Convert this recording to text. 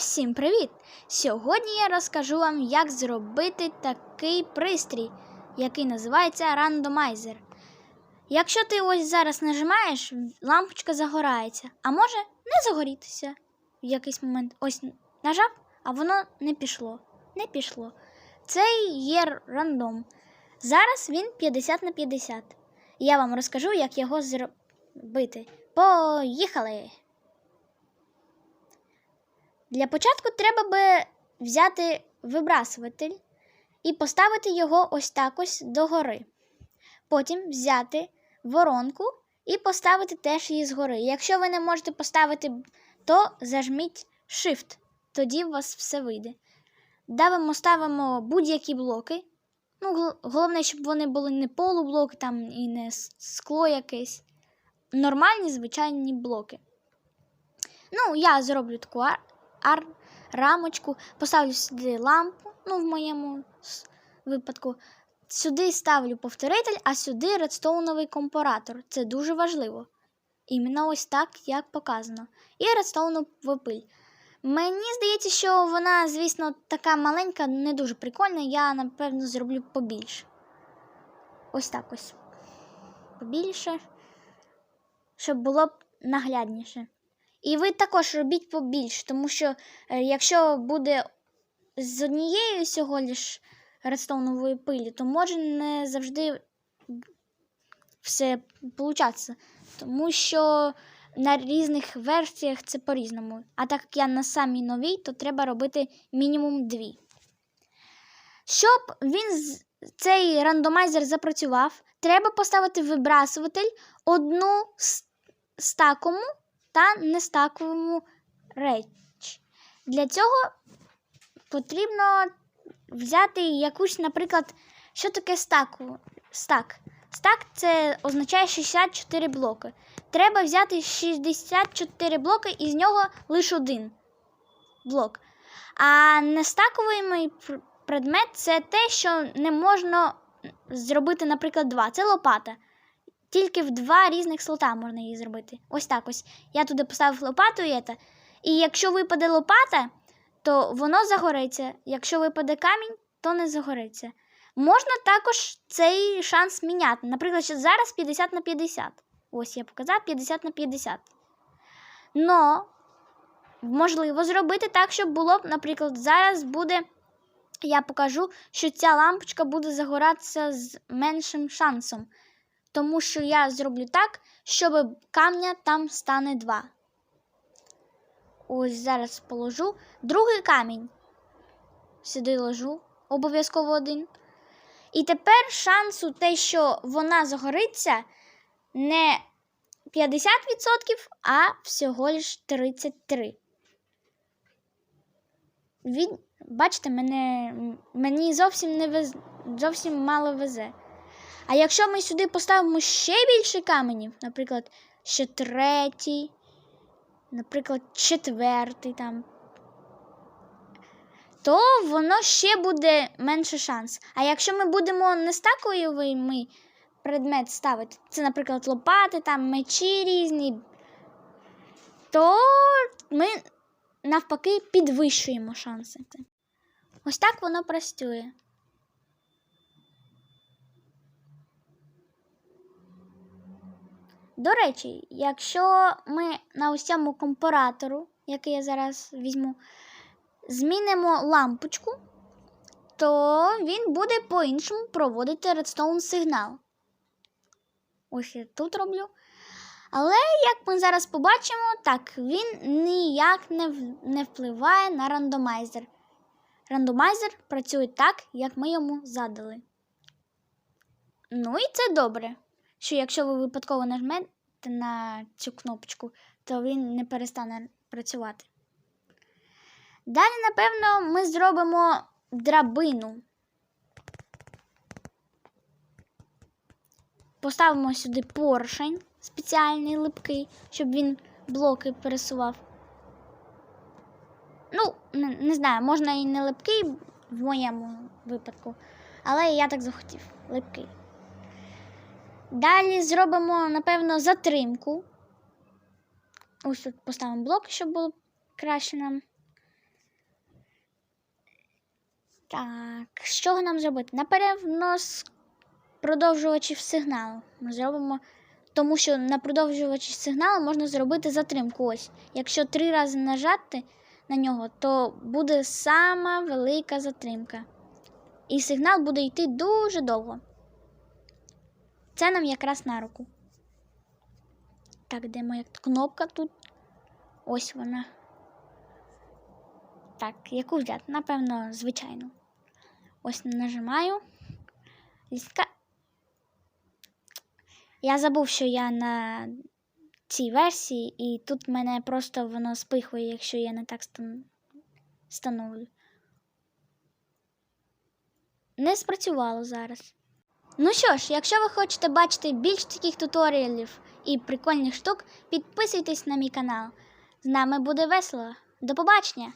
Всім привіт! Сьогодні я розкажу вам, як зробити такий пристрій, який називається рандомайзер. Якщо ти ось зараз нажимаєш, лампочка загорається, а може не загорітися в якийсь момент. Ось нажав, а воно не пішло. Не пішло. Це є рандом. Зараз він 50 на 50. Я вам розкажу, як його зробити. Поїхали! Для початку треба би взяти вибрасуватель і поставити його ось так ось догори. Потім взяти воронку і поставити теж її згори. Якщо ви не можете поставити, то зажміть Shift, тоді у вас все вийде. Давимо, ставимо будь-які блоки. Ну, головне, щоб вони були не полублоки там і не скло якесь. Нормальні звичайні блоки. Ну, я зроблю таку ар- рамочку, поставлю сюди лампу, ну, в моєму випадку. Сюди ставлю повторитель, а сюди редстоуновий компаратор. Це дуже важливо. Іменно ось так, як показано. І редстоунова пиль. Мені здається, що вона, звісно, така маленька, не дуже прикольна. Я, напевно, зроблю побільше. Ось так ось. Побільше, щоб було б наглядніше. І ви також робіть побільше, тому що е, якщо буде з однією всього лиш редстоунової пилі, то може не завжди все получатися. Тому що на різних версіях це по-різному. А так як я на самій новій, то треба робити мінімум дві. Щоб він цей рандомайзер запрацював, треба поставити вибрасуватель одну с- стакову та нестаковому реч. Для цього потрібно взяти якусь, наприклад, що таке стаку? стак. Стак це означає 64 блоки. Треба взяти 64 блоки і з нього лише один блок. А нестаковий предмет це те, що не можна зробити, наприклад, два. Це лопата. Тільки в два різних слота можна її зробити. Ось так ось. Я туди поставив лопату і це. І якщо випаде лопата, то воно загориться. Якщо випаде камінь, то не загориться. Можна також цей шанс міняти. Наприклад, зараз 50 на 50. Ось я показав 50 на 50. Но можливо зробити так, щоб було наприклад, зараз буде. Я покажу, що ця лампочка буде загоратися з меншим шансом. Тому що я зроблю так, щоб камня там стане два. Ось зараз положу. Другий камінь. Сюди ложу. Обов'язково один. І тепер шансу те, що вона загориться, не 50%, а всього лиш 33. Він, бачите, мене, мені зовсім не вез, зовсім мало везе. А якщо ми сюди поставимо ще більше каменів, наприклад, ще третій, наприклад, четвертий там, то воно ще буде менше шанс. А якщо ми будемо не стаковий ми предмет ставити, це, наприклад, лопати, там мечі різні, то ми навпаки підвищуємо шанси. Ось так воно працює. До речі, якщо ми на ось цьому компаратору, який я зараз візьму, змінимо лампочку, то він буде по-іншому проводити редстоун сигнал. Ось я тут роблю. Але, як ми зараз побачимо, так, він ніяк не, не впливає на рандомайзер. Рандомайзер працює так, як ми йому задали. Ну і це добре, що якщо ви випадково нажмете на цю кнопочку, то він не перестане працювати. Далі, напевно, ми зробимо драбину. Поставимо сюди поршень спеціальний липкий, щоб він блоки пересував. Ну, не, не знаю, можна і не липкий в моєму випадку, але я так захотів липкий. Далі зробимо, напевно, затримку. Ось тут поставимо блок, щоб було краще нам Так, чого нам зробити? Напевно, з продовжувачів сигналу. Ми зробимо, тому що на продовжувачі сигналу можна зробити затримку. Ось. Якщо три рази нажати на нього, то буде сама велика затримка. І сигнал буде йти дуже довго. Це нам якраз на руку. Так, де моя кнопка тут? Ось вона. Так, яку взяти? Напевно, звичайну. Ось нажимаю. Лістка. Я забув, що я на цій версії, і тут мене просто воно спихує, якщо я не так стан... становлю. Не спрацювало зараз. Ну що ж, якщо ви хочете бачити більш таких туторіалів і прикольних штук, підписуйтесь на мій канал. З нами буде весело. До побачення!